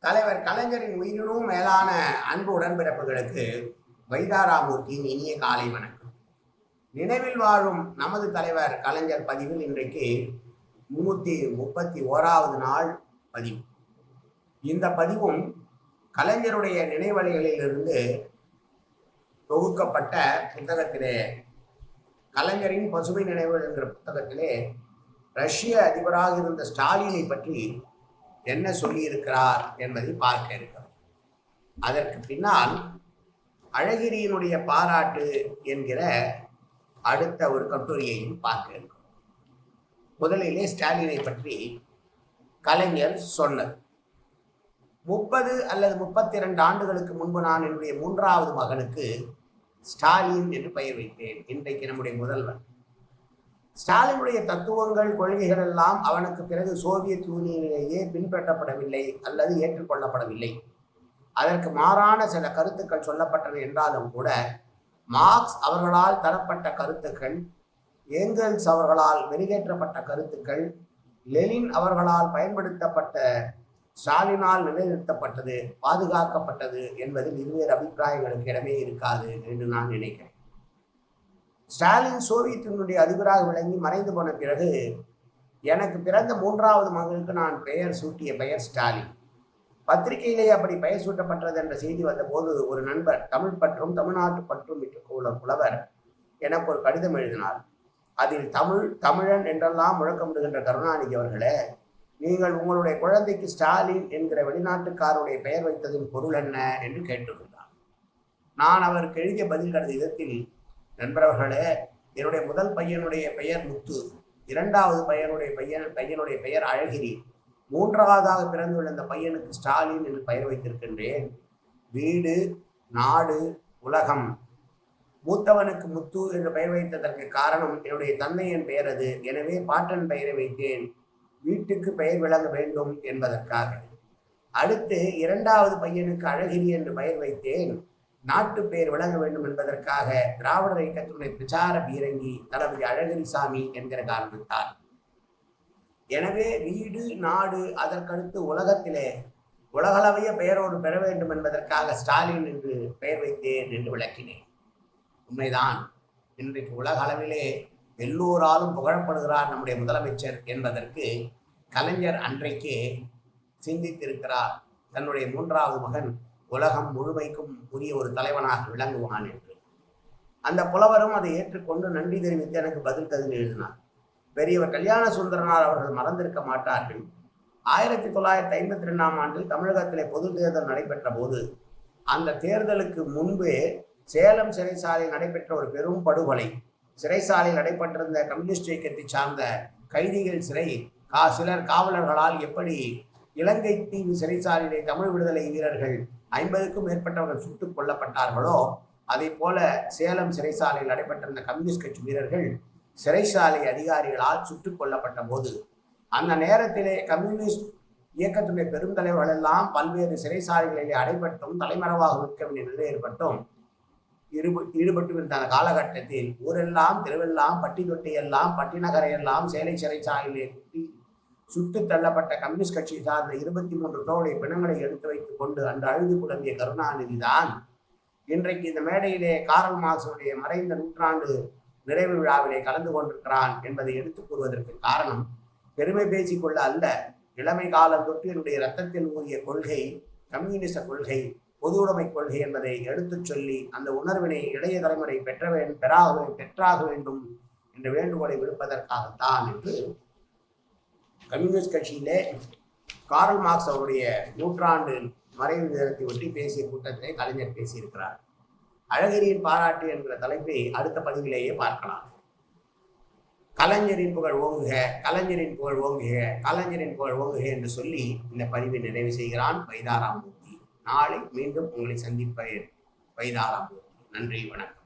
தலைவர் கலைஞரின் உயிரினும் மேலான அன்பு உடன்பிறப்புகளுக்கு வைதாராமூர்த்தியின் இனிய காலை வணக்கம். நினைவில் வாழும் நமது தலைவர் கலைஞர் பதிவில் இன்றைக்கு முன்னூற்றி முப்பத்தி ஓராவது நாள் பதிவு. இந்த பதிவும் கலைஞருடைய நினைவலைகளிலிருந்து தொகுக்கப்பட்ட புத்தகத்திலே கலைஞரின் பசுமை நினைவுகள் என்கிற புத்தகத்திலே ரஷ்ய அதிபராக இருந்த ஸ்டாலினை பற்றி என்ன சொல்லியிருக்கிறார் என்பதை பார்க்க இருக்கிறோம். அதற்கு பின்னால் அழகிரியினுடைய பாராட்டு என்கிற அடுத்த ஒரு கட்டுரையையும் பார்க்க இருக்கிறோம். முதலிலே ஸ்டாலினை பற்றி கலைஞர் சொன்னது முப்பது அல்லது முப்பத்தி இரண்டு ஆண்டுகளுக்கு முன்பு நான் என்னுடைய மூன்றாவது மகனுக்கு ஸ்டாலின் என்று பெயர் வைத்தேன். இன்றைக்கு நம்முடைய முதல்வர். ஸ்டாலினுடைய தத்துவங்கள் கொள்கைகள் எல்லாம் அவனுக்கு பிறகு சோவியத் யூனியனிலேயே பின்பற்றப்படவில்லை அல்லது ஏற்றுக்கொள்ளப்படவில்லை. அதற்கு மாறான சில கருத்துக்கள் சொல்லப்பட்டன என்றாலும் கூட மார்க்ஸ் அவர்களால் தரப்பட்ட கருத்துக்கள் ஏங்கல்ஸ் அவர்களால் வெளியேற்றப்பட்ட கருத்துக்கள் லெனின் அவர்களால் பயன்படுத்தப்பட்ட ஸ்டாலினால் நிலைநிறுத்தப்பட்டது பாதுகாக்கப்பட்டது என்பதில் இருவேறு அபிப்பிராயங்களுக்கு இடமே இருக்காது என்று நான் நினைக்கிறேன். ஸ்டாலின் சோவியத்தினுடைய அதிபராக விளங்கி மறைந்து போன பிறகு எனக்கு பிறந்த மூன்றாவது மகளுக்கு நான் பெயர் சூட்டிய பெயர் ஸ்டாலின். பத்திரிகையிலே அப்படி பெயர் சூட்டப்பட்டது என்ற செய்தி வந்தபோது ஒரு நண்பர் தமிழ் பற்றும் தமிழ்நாட்டு பற்றும் விட்டுள்ள புலவர் எனக்கு ஒரு கடிதம் எழுதினார். அதில் தமிழ் தமிழன் என்றெல்லாம் முழக்கமிடுகின்ற கருணாநிதி அவர்களே நீங்கள் உங்களுடைய குழந்தைக்கு ஸ்டாலின் என்கிற வெளிநாட்டுக்காருடைய பெயர் வைத்ததின் பொருள் என்ன? என்று கேட்டிருந்தார் நான் அவருக்கு எழுதிய பதில் கடந்த விதத்தில் நண்பர்களே என்னுடைய முதல் பையனுடைய பெயர் முத்து. இரண்டாவது பையனுடைய பையன் பையனுடைய பெயர் அழகிரி. மூன்றாவதாக பிறந்துள்ள இந்த பையனுக்கு ஸ்டாலின் என்று பெயர் வைத்திருக்கின்றேன். வீடு நாடு உலகம். மூத்தவனுக்கு முத்து என்று பெயர் வைத்ததற்கு காரணம் என்னுடைய தந்தையின் பெயர் அது. எனவே பாட்டன் பெயரை வைத்தேன். வீட்டுக்கு பெயர் விளங்க வேண்டும் என்பதற்காக. அடுத்து இரண்டாவது பையனுக்கு அழகிரி என்று பெயர் வைத்தேன். நாட்டு பெயர் விளங்க வேண்டும் என்பதற்காக திராவிடர் இயக்கத்தினுடைய பிரச்சார பீரங்கி தளபதி அழகிரிசாமி என்கிற காரணத்தால் எனவே வீடு நாடு அதற்கடுத்து உலகத்திலே உலகளவிய பெயரோடு பெற வேண்டும் என்பதற்காக ஸ்டாலின் என்று பெயர் வைத்தேன் என்று விளக்கினேன். உண்மைதான். இன்றைக்கு உலக அளவிலே எல்லோராலும் புகழப்படுகிறார் நம்முடைய முதலமைச்சர் என்பதற்கு கலைஞர் அன்றைக்கே சிந்தித்திருக்கிறார். தன்னுடைய மூன்றாவது மகன் உலகம் முழுமைக்கும் உரிய ஒரு தலைவனாக விளங்குவான் என்று. அந்த புலவரும் அதை ஏற்றுக்கொண்டு நன்றி தெரிவித்து எனக்கு பதில் கதில் எழுதினார். பெரியவர் கல்யாண சுந்தரனார் அவர்கள் மறந்திருக்க மாட்டார்கள். ஆயிரத்தி தொள்ளாயிரத்தி ஐம்பத்தி ரெண்டாம் ஆண்டில் தமிழகத்திலே பொது தேர்தல் நடைபெற்ற போது அந்த தேர்தலுக்கு முன்பே சேலம் சிறைச்சாலையில் நடைபெற்ற ஒரு பெரும் படுகொலை சிறைச்சாலையில் நடைபெற்றிருந்த கம்யூனிஸ்ட் இயக்கத்தை சார்ந்த கைதிகள் சிறை கா சிலர் காவலர்களால் எப்படி இலங்கை தீவு சிறைச்சாலையிலே தமிழ் விடுதலை வீரர்கள் ஐம்பதுக்கும் மேற்பட்டவர்கள் சுட்டுக் கொல்லப்பட்டார்களோ அதே போல சேலம் சிறைச்சாலையில் நடைபெற்றிருந்த கம்யூனிஸ்ட் கட்சி வீரர்கள் சிறைச்சாலை அதிகாரிகளால் சுட்டுக் கொல்லப்பட்ட போது அந்த நேரத்திலே கம்யூனிஸ்ட் இயக்கத்துடைய பெருந்தலைவர்கள் எல்லாம் பல்வேறு சிறைச்சாலைகளிலே அடைபட்டும் தலைமறைவாக நிற்க வேண்டிய நிலை ஏற்பட்டும் ஈடுப ஈடுபட்டு இருந்த அந்த காலகட்டத்தில் ஊரெல்லாம் தெருவெல்லாம் பட்டி தொட்டியெல்லாம் எல்லாம் பட்டிநகரை எல்லாம் சேலை சிறைச்சாலையிலே குட்டி சுட்டு தள்ளப்பட்ட கம்யூனிஸ்ட் கட்சி சார்ந்த இருபத்தி மூன்று தோழை பிணங்களை எடுத்து வைத்துக் கொண்டு அன்று அழுது புலம்பிய கருணாநிதி தான் இன்றைக்கு இந்த மேடையிலே காரல் மாசுடைய மறைந்த நூற்றாண்டு நிறைவு விழாவிலே கலந்து கொண்டிருக்கிறான் என்பதை எடுத்துக் கூறுவதற்கு காரணம் பெருமை பேசிக்கொள்ள அல்ல இளமை காலம் தொட்டு என்னுடைய ரத்தத்தில் ஊறிய கொள்கை கம்யூனிச கொள்கை பொது உடைமை கொள்கை என்பதை எடுத்துச் சொல்லி அந்த உணர்வினை இளைய தலைமுறை பெற்ற வேண்டும் பெறாக பெற்றாக வேண்டும் என்ற வேண்டுகோளை விடுப்பதற்காகத்தான் என்று கம்யூனிஸ்ட் கட்சியிலே காரல் மார்க்ஸ் அவருடைய நூற்றாண்டு மறைவு நேரத்தை ஒட்டி பேசிய கூட்டத்தை கலைஞர் பேசியிருக்கிறார். அழகிரியின் பாராட்டு என்கிற தலைப்பை அடுத்த பதிவிலேயே பார்க்கலாம். கலைஞரின் புகழ் ஓங்குக கலைஞரின் புகழ் ஓங்குக கலைஞரின் புகழ் ஓங்குக என்று சொல்லி இந்த பதிவை நிறைவு செய்கிறான் வைதாராமூர்த்தி நாளை மீண்டும் உங்களை சந்திப்பேன் வைதாராமூர்த்தி நன்றி வணக்கம்.